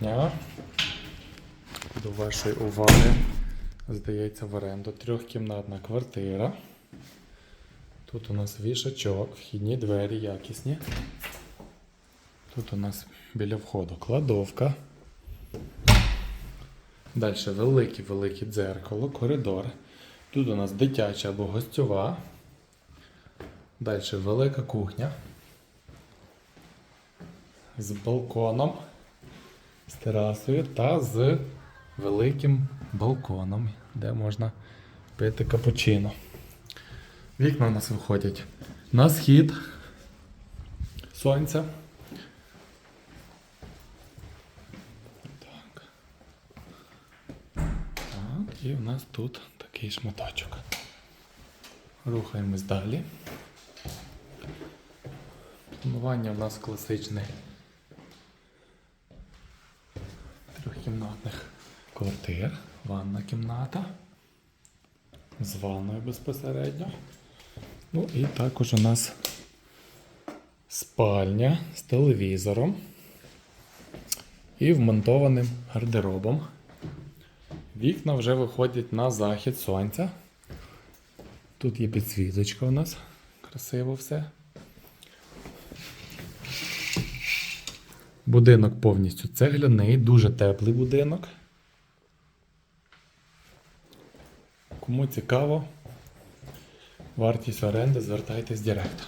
дня. До вашої уваги здається в оренду трьохкімнатна квартира. Тут у нас вішачок, вхідні двері якісні. Тут у нас біля входу кладовка. Далі велике-велике дзеркало, коридор. Тут у нас дитяча або гостьова. Далі велика кухня. З балконом, терасою та з великим балконом, де можна пити капучино. Вікна у нас виходять на схід сонця. Так. Так, і у нас тут такий шматочок. Рухаємось далі. Планування у нас класичне трьохкімнатних квартир, ванна кімната з ванною безпосередньо. Ну і також у нас спальня з телевізором і вмонтованим гардеробом. Вікна вже виходять на захід сонця. Тут є підсвіточка у нас. Красиво все. Будинок повністю цегляний, дуже теплий будинок. Кому цікаво, вартість оренди, звертайтесь директ.